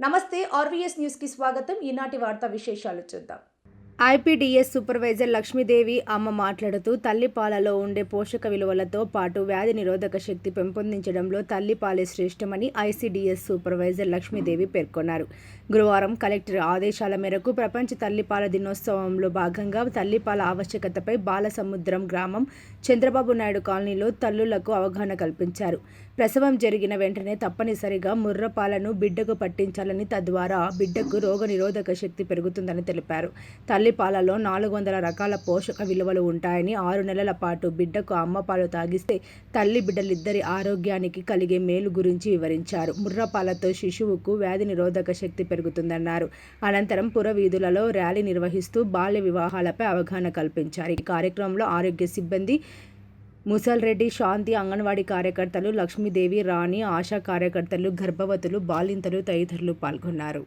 నమస్తే ఆర్వీఎస్ న్యూస్కి స్వాగతం. ఈనాటి వార్తా విశేషాలు చూద్దాం. ఐపీడీఎస్ సూపర్వైజర్ లక్ష్మీదేవి అమ్మ మాట్లాడుతూ తల్లిపాలలో ఉండే పోషక విలువలతో పాటు వ్యాధి నిరోధక శక్తి పెంపొందించడంలో తల్లిపాలే శ్రేష్టమని ఐసీడీఎస్ సూపర్వైజర్ లక్ష్మీదేవి పేర్కొన్నారు. గురువారం కలెక్టర్ ఆదేశాల మేరకు ప్రపంచ తల్లిపాల దినోత్సవంలో భాగంగా తల్లిపాల ఆవశ్యకతపై బాలసముద్రం గ్రామం చంద్రబాబు నాయుడు కాలనీలో తల్లులకు అవగాహన కల్పించారు. ప్రసవం జరిగిన వెంటనే తప్పనిసరిగా ముర్రపాలను బిడ్డకు పట్టించాలని తద్వారా బిడ్డకు రోగనిరోధక శక్తి పెరుగుతుందని తెలిపారు. తల్లి తల్లిపాలలో నాలుగు వందల రకాల పోషక విలువలు ఉంటాయని ఆరు నెలల పాటు బిడ్డకు అమ్మ పాలు తాగిస్తే తల్లి బిడ్డలిద్దరి ఆరోగ్యానికి కలిగే మేలు గురించి వివరించారు. ముర్రపాలతో శిశువుకు వ్యాధి నిరోధక శక్తి పెరుగుతుందన్నారు. అనంతరం పురవీధులలో ర్యాలీ నిర్వహిస్తూ బాల్య వివాహాలపై అవగాహన కల్పించారు. ఈ కార్యక్రమంలో ఆరోగ్య సిబ్బంది ముసల్రెడ్డి శాంతి అంగన్వాడీ కార్యకర్తలు లక్ష్మీదేవి రాణి ఆశా కార్యకర్తలు గర్భవతులు బాలింతలు తదితరులు పాల్గొన్నారు.